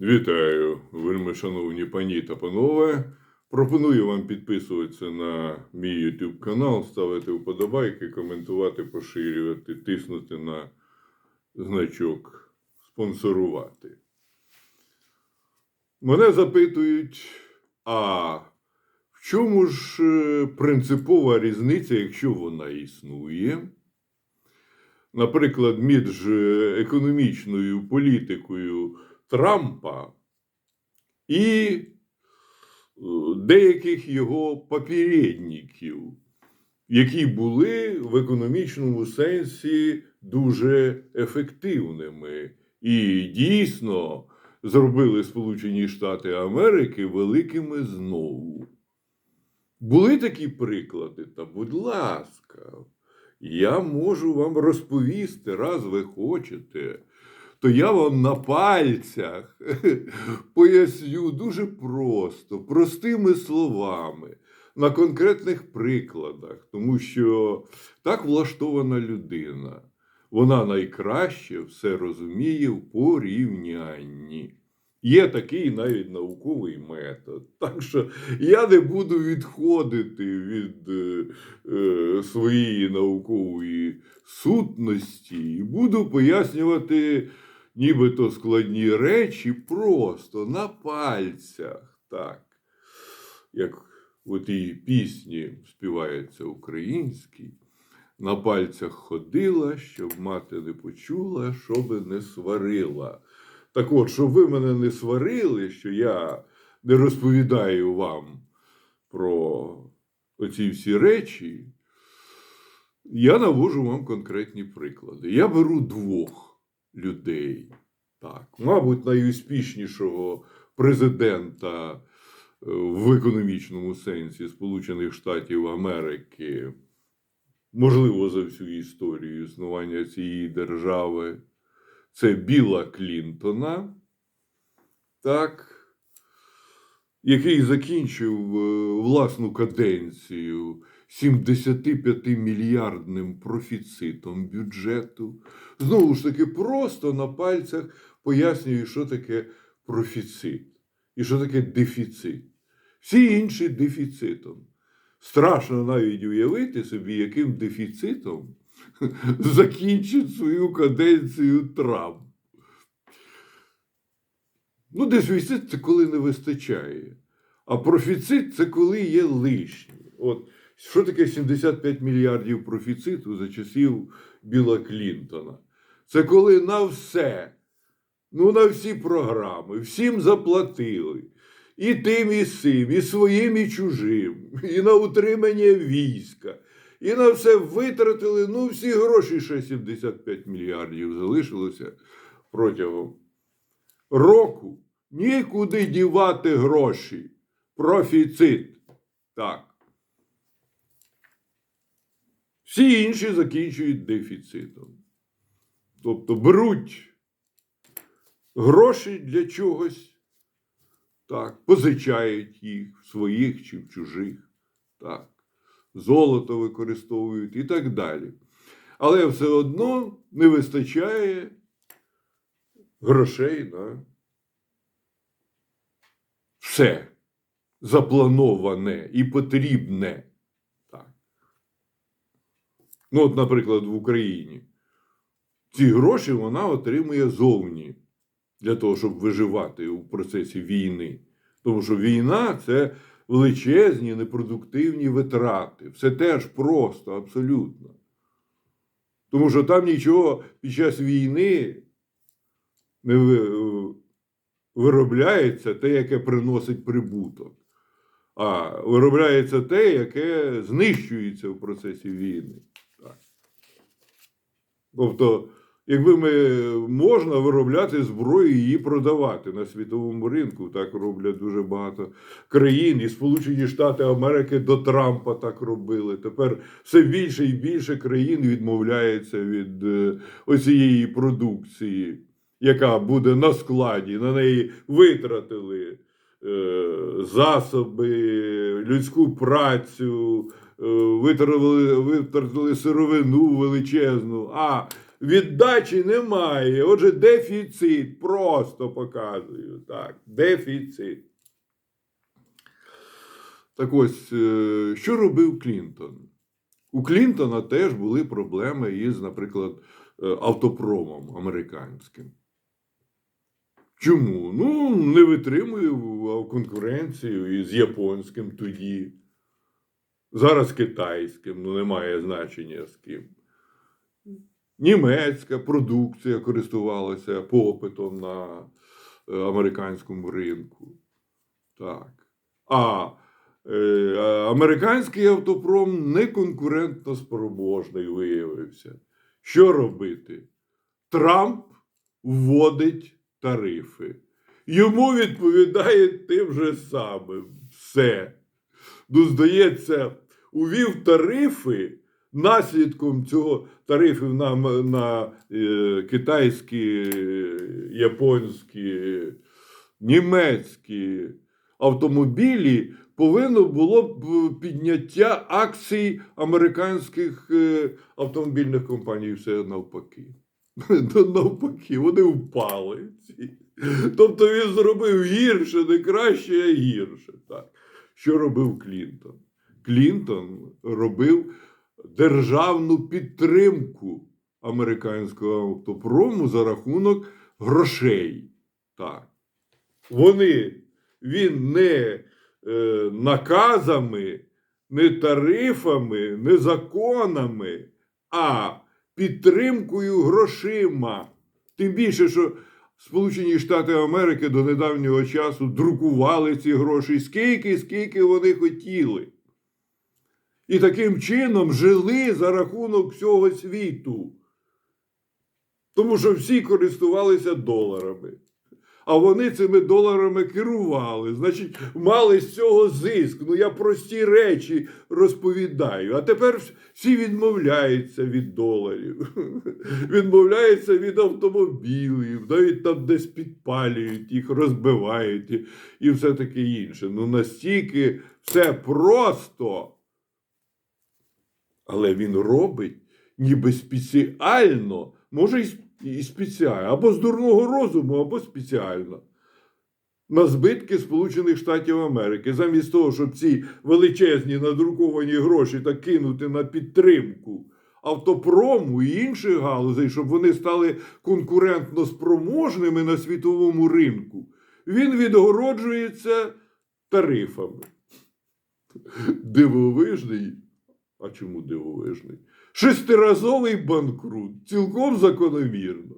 Вітаю, вельми шановні пані та панове. Пропоную вам підписуватися на мій YouTube канал, ставити вподобайки, коментувати, поширювати, тиснути на значок спонсорувати. Мене запитують, а в чому ж е, принципова різниця, якщо вона існує? Наприклад, між е, економічною політикою Трампа і е, деяких його попередників, які були в економічному сенсі дуже ефективними і дійсно зробили Сполучені Штати Америки великими знову. Були такі приклади, та будь ласка, я можу вам розповісти, раз ви хочете то я вам на пальцях поясню дуже просто, простими словами, на конкретних прикладах, тому що так влаштована людина. Вона найкраще все розуміє в порівнянні. Є такий навіть науковий метод. Так що я не буду відходити від е, е, своєї наукової сутності і буду пояснювати нібито складні речі просто на пальцях. Так. Як у тій пісні співається українській, на пальцях ходила, щоб мати не почула, щоби не сварила. Так от, щоб ви мене не сварили, що я не розповідаю вам про оці всі речі, я навожу вам конкретні приклади. Я беру двох людей. Так, мабуть, найуспішнішого президента е, в економічному сенсі Сполучених Штатів Америки, можливо, за всю історію існування цієї держави, це Біла Клінтона, так, який закінчив е, власну каденцію 75 мільярдним профіцитом бюджету. Знову ж таки, просто на пальцях пояснюю, що таке профіцит і що таке дефіцит. Всі інші дефіцитом. Страшно навіть уявити собі, яким дефіцитом закінчить свою каденцію Трамп. Ну, дефіцит це коли не вистачає. А профіцит це коли є лишнє. От що таке 75 мільярдів профіциту за часів Біла Клінтона? Це коли на все, ну на всі програми, всім заплатили. І тим, і сим, і своїм, і чужим, і на утримання війська, і на все витратили. Ну, всі гроші ще 75 мільярдів залишилося протягом року. Нікуди дівати гроші. Профіцит. Так. Всі інші закінчують дефіцитом. Тобто беруть гроші для чогось, так, позичають їх в своїх чи в чужих, так, золото використовують і так далі. Але все одно не вистачає грошей на все заплановане і потрібне. Ну, от, наприклад, в Україні. Ці гроші вона отримує зовні для того, щоб виживати у процесі війни. Тому що війна це величезні непродуктивні витрати. Все теж просто, абсолютно. Тому що там нічого під час війни не виробляється те, яке приносить прибуток. А виробляється те, яке знищується в процесі війни. Тобто, якби ми можна виробляти зброю і її продавати на світовому ринку, так роблять дуже багато країн, і Сполучені Штати Америки до Трампа так робили. Тепер все більше і більше країн відмовляється від е, оцієї продукції, яка буде на складі. На неї витратили е, засоби, людську працю, е, витратили, витратили сировину величезну. А віддачі немає. Отже, дефіцит. Просто показую. Так, дефіцит. Так ось, е, що робив Клінтон? У Клінтона теж були проблеми із, наприклад, е, автопромом американським. Чому? Ну, не витримую конкуренцію із японським тоді. Зараз китайським, ну немає значення з ким. Німецька продукція користувалася попитом на е, американському ринку. Так. А е, американський автопром неконкурентно спроможний виявився. Що робити? Трамп вводить тарифи. Йому відповідає тим же самим. Все. Ну, здається, увів тарифи. Наслідком цього тарифів на, на е, китайські, е, японські, німецькі автомобілі повинно було б підняття акцій американських е, автомобільних компаній. Все навпаки. Навпаки, вони впали. Тобто він зробив гірше, не краще, а гірше. Так. Що робив Клінтон? Клінтон робив державну підтримку американського автопрому за рахунок грошей. Так. Вони, він не е, наказами, не тарифами, не законами, а підтримкою грошима. Тим більше, що Сполучені Штати Америки до недавнього часу друкували ці гроші скільки, скільки вони хотіли. І таким чином жили за рахунок всього світу. Тому що всі користувалися доларами. А вони цими доларами керували, значить, мали з цього зиск. Ну я прості речі розповідаю. А тепер всі відмовляються від доларів, відмовляються від автомобілів, навіть там десь підпалюють їх, розбивають і, все таке інше. Ну настільки все просто. Але він робить ніби спеціально, може і, спеціально, або з дурного розуму, або спеціально. На збитки Сполучених Штатів Америки, замість того, щоб ці величезні надруковані гроші так кинути на підтримку автопрому і інших галузей, щоб вони стали конкурентно спроможними на світовому ринку, він відгороджується тарифами. Дивовижний а чому дивовижний? Шестиразовий банкрут, цілком закономірно.